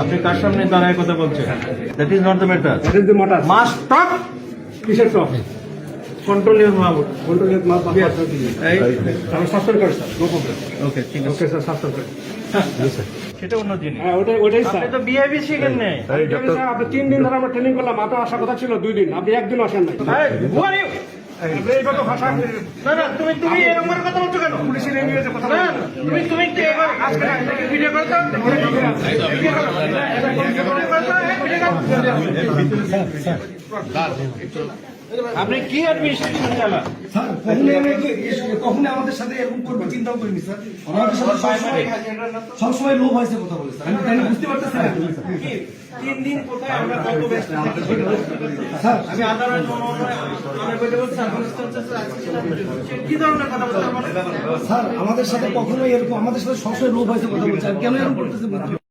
আপনি কার সামনে দাঁড়ায় কথা বলছেন? That is not the matter That is the matter. Must talk কিসের top control your Mahbub control মাস এই আমি সাসপেন্ড করি স্যার নো প্রবলেম ওকে ঠিক আছে। ওকে স্যার সাসপেন্ড করি। সেটা অন্য জিনিস। হ্যাঁ ওটাই ওটাই স্যার। আপনি তো বিহেভি শিখেন নেই। আপনি তিন দিন ধরে আমরা ট্রেনিং করলাম আপনার আসার কথা ছিল দুই দিন। আপনি একদিন আসেন নাই। তুমি তুমি এরকম করে কথা বলছো কেন পুলিশের ইংরেজিতে কথা না তুমি তুমি তো এবার আজকে ভিডিও করো তো ভিডিও করো। আপনি কি অ্যাডমিনিস্ট্রেশন চালান? স্যার কখনোই আমি একে- আমাদের সাথে এরকম করবে চিন্তাও করিনি স্যার। আমাদের সাথে সবসময় লোভ হয়েছে কথা বলে স্যার। আমি তাই বুঝতে পারতেছি না। তিন দিন কোথায় আমরা কত ব্যস্ত? স্যার। আমি আদালত কি ধরনের কথা বলতে স্যার আমাদের সাথে কখনোই এরকম আমাদের সাথে সবসময় লোভ হয়েছে কথা বলছে। কেন এরকম করতেছি?